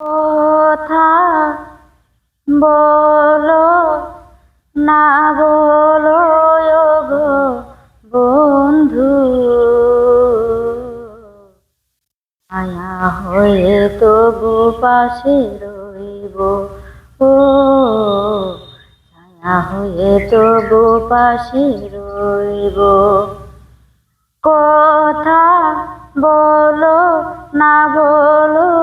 কথা বলো না বলো গো বন্ধু। মায়া হয়ে তবু পাশে রইব। ও ছায়া হয়ে তবু পাশে রইব। কথা বলো না বলো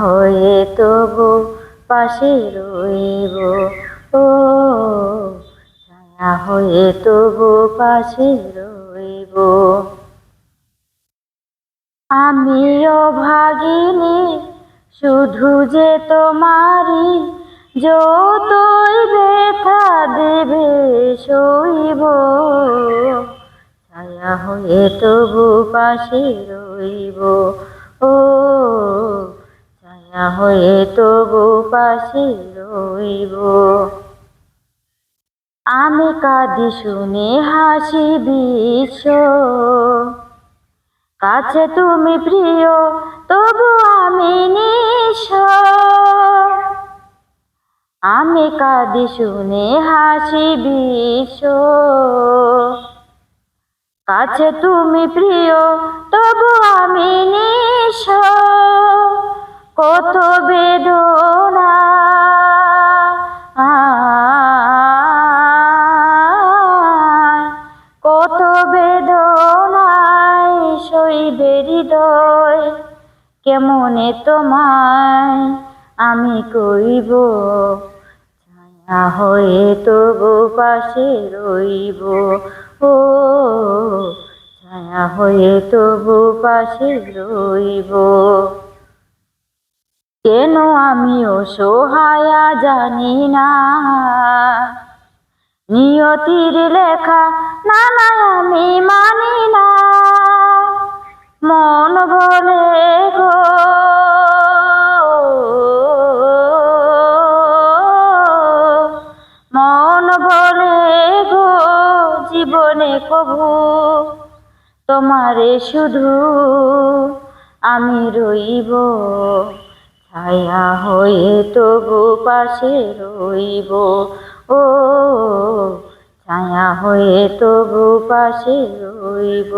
হয়ে তবু পাশে রইব। ও, ছায়া হয়ে তবু পাশে রইব। আমিও ভাগিনী, শুধু যে তোমারই যতই ব্যথা দেবে সইব। ছায়া হয়ে তবু পাশে রইব। হয়ে তবু পাশে রইব। আমি কাঁদি শুনে হাসি বিশ্ব। কাছে তুমি প্রিয়, তবু আমি নিঃস আমি কাঁদি শুনে হাসি বিশ্ব। কাছে তুমি প্রিয়, তবু আমি নিঃস কত বেদনা। কত বেদনায় সইবে হৃদয়। কেমনে তোমায় আমি কইব? ছায়া হয়ে তবু পাশে রইব। ও, ছায়া হয়ে তবু পাশে রইব। কেন আমিও সহায়া জানি না? নিয়তির লেখা না না আমি মানি না। মন বলে গো, মন বলে গো, জীবনে কভু তোমারে শুধু আমি রইব। ছায়া হয়ে তবু পাশে রইব। ও ছায়া হয়ে তবু পাশে রইব।